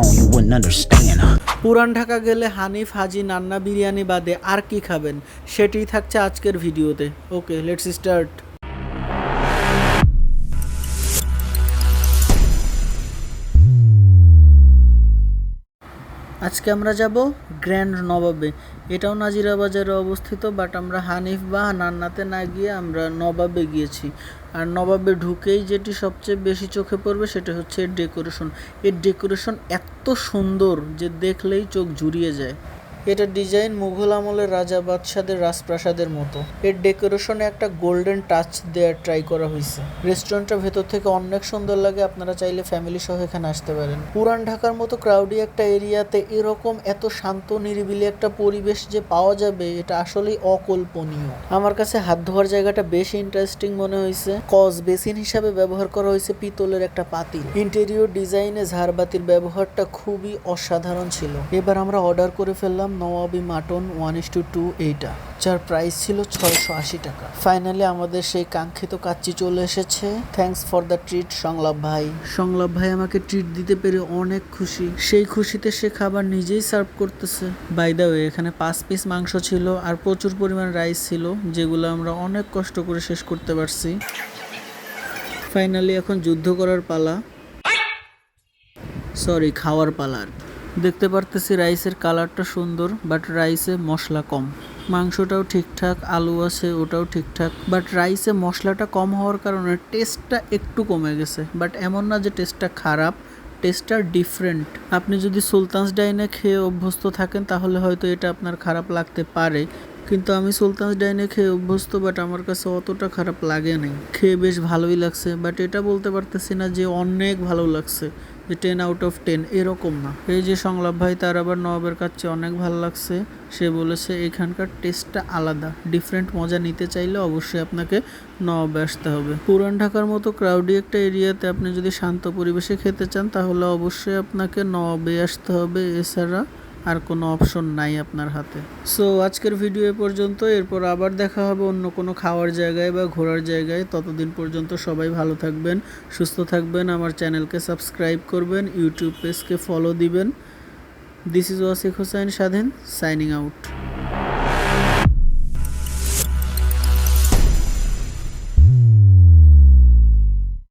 on, you wouldn't understand. পুরান ঢাকা গেলে হানিফ হাজি নান্না বিরিয়ানি বাদে আর কি খাবেন? সেটিই থাকছে আজকের ভিডিওতে। ওকে লেটস স্টার্ট আজকে আমরা যাব গ্র্যান্ড নবাবে। এটাও নাজিরা বাজারে অবস্থিত বাট আমরা হানিফ বা নান্নাতে না গিয়ে আমরা নবাবে গিয়েছি। আর নবাবে ঢুকেই যেটি সবচেয়ে বেশি চোখে পড়বে সেটা হচ্ছে এর ডেকোরেশন এর ডেকোরেশন এত সুন্দর যে দেখলেই চোখ জুড়িয়ে যায়। এটা ডিজাইন মুঘল আমলের রাজা বাদশাদের রাজপ্রাসাদের মতো। এর ডেকোরেশনে একটা গোল্ডেন টাচ দেওয়ার ট্রাই করা হয়েছে। রেস্টুরেন্টটা ভেতর থেকে অনেক সুন্দর লাগে, আপনারা চাইলে ফ্যামিলি সহ এখানে আসতে পারেন। পুরান ঢাকার মতো ক্রাউডি একটা এরিয়াতে এরকম এত শান্ত, নিরিবিলি একটা পরিবেশ যে পাওয়া যাবে, এটা আসলেই অকল্পনীয়। আমার কাছে হাত ধোয়ার জায়গাটা বেশ ইন্টারেস্টিং মনে হয়েছে। কজ বেসিন হিসাবে ব্যবহার করা হয়েছে পিতলের একটা পাতিল। ইন্টেরিয়র ডিজাইনে ঝাড়বাতির ব্যবহারটা খুবই অসাধারণ ছিল। এবার আমরা অর্ডার করে ফেললাম নওয়াবি mutton one is to two এইটা, যার প্রাইস ছিল ছয়শো আশি টাকা। ফাইনালি আমাদের সেই কাঙ্ক্ষিত কাচ্চি চলে এসেছে। থ্যাঙ্কস ফর দ্য ট্রিট সংলাপ ভাই। সংলাপ ভাই আমাকে ট্রিট দিতে পেরে অনেক খুশি। সেই খুশিতে সে খাবার নিজেই সার্ভ করতেছে। বাই দা ওয়ে এখানে পাঁচ পিস মাংস ছিল আর প্রচুর পরিমাণ রাইস ছিল, যেগুলো আমরা অনেক কষ্ট করে শেষ করতে পারছি। ফাইনালি এখন যুদ্ধ করার পালা। সরি খাওয়ার পালার দেখতে পারতেছি রাইসের কালারটা সুন্দর বাট রাইসে মশলা কম। মাংসটাও ঠিকঠাক, আলু আছে, ওটাও ঠিকঠাক বাট রাইসে মশলাটা কম হওয়ার কারণে টেস্টটা একটু কমে গেছে। বাট এমন না যে টেস্টটা খারাপ টেস্টটা ডিফারেন্ট আপনি যদি সুলতানস ডাইনে খেয়ে অভ্যস্ত থাকেন, তাহলে হয়তো এটা আপনার খারাপ লাগতে পারে। কিন্তু আমি সুলতানস ডাইনে খেয়ে অভ্যস্ত বাট আমার কাছে অতটা খারাপ লাগে নাই। খেয়ে বেশ ভালোই লাগছে বাট এটা বলতে পারতেছি না যে অনেক ভালো লাগছে। টেন আউট অফ টেন এরকম না। এই যে সংলাপ ভাই, তার আবার নবাবের কাছে অনেক ভালো লাগছে। সে বলেছে, এখানকার টেস্টটা আলাদা। ডিফারেন্ট মজা নিতে চাইলে অবশ্যই আপনাকে নবাবে আসতে হবে। পুরান ঢাকার মতো ক্রাউডি একটা এরিয়াতে আপনি যদি শান্ত পরিবেশে খেতে চান, তাহলে অবশ্যই আপনাকে নবাবে আসতে হবে। এছাড়া আর কোনো অপশন নাই আপনার হাতে। সো আজকের ভিডিও এ পর্যন্ত, এরপর আবার দেখা হবে অন্য কোনো খাওয়ার জায়গায় বা ঘোরার জায়গায়। ততদিন পর্যন্ত সবাই ভালো থাকবেন, সুস্থ থাকবেন, আমার চ্যানেলকে সাবস্ক্রাইব করবেন ইউটিউব পেজকে ফলো দিবেন। This is Wasiq Hossain Swadhin signing out